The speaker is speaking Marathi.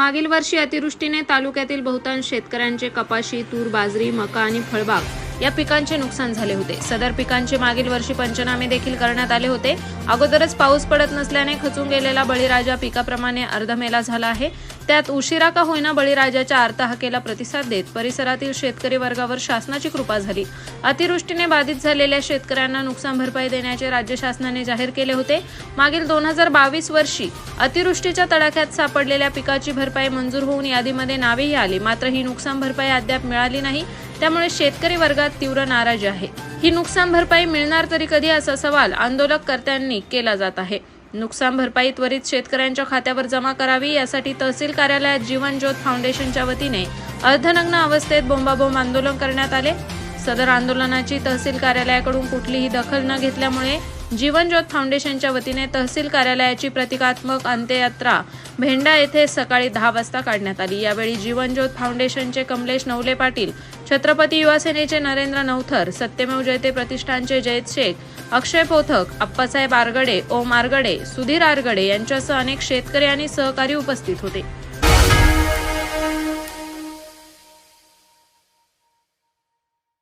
मागील वर्षी अतिवृष्टीने तालुक्यातील बहुतांश शेतकऱ्यांचे कपाशी तूर बाजरी मका आणि फळबाग या पिकांचे नुकसान झाले होते. सदर पिकांचे मागील वर्षी पंचनामे देखील करण्यात आले होते. अगोदरच पाऊस पडत नसल्याने खचून गेलेला बळीराजा पिकाप्रमाणे अर्धमेला झाला आहे. त्यात उशिरा का होईना बळीराजाच्या आर्तहाकेला प्रतिसाद देत परिसरातील शेतकरी वर्गावर शासनाची कृपा झाली. अतिवृष्टीने बाधित झालेल्या शेतकऱ्यांना नुकसान भरपाई देण्याचे राज्य शासनाने जाहीर केले होते. मागील दोन हजार बावीस वर्षी अतिवृष्टीच्या तडाख्यात सापडलेल्या पिकाची भरपाई मंजूर होऊन यादीमध्ये नावेही आली. मात्र ही नुकसान भरपाई अद्याप मिळाली नाही. त्यामुळे शेतकरी वर्गात तीव्र नाराजी आहे. ही नुकसान भरपाई मिळणार तरी कधी असा सवाल आंदोलकर्त्यांनी केला जात आहे. नुकसान भरपाई त्वरित शेतकऱ्यांच्या खात्यावर जमा करावी यासाठी तहसील कार्यालयात जीवन ज्योत फाउंडेशनच्या वतीने अर्धनग्न अवस्थेत बोंबाबोंब आंदोलन करण्यात आले. सदर आंदोलनाची तहसील कार्यालयाकडून कुठलीही दखल न घेतल्यामुळे जीवनज्योत फाउंडेशनच्या वतीने तहसील कार्यालयाची प्रतिकात्मक अंत्ययात्रा भेंडा येथे सकाळी दहा वाजता काढण्यात आली. यावेळी जीवनज्योत फाउंडेशनचे कमलेश नवले पाटील छत्रपती युवा सेनेचे नरेंद्र नवथर सत्यमेव जयते प्रतिष्ठानचे जयत शेख अक्षय पोथक अप्पासाहेब आरगडे ओम आरगडे सुधीर आरगडे यांच्यासह अनेक शेतकरी आणि सहकारी उपस्थित होते.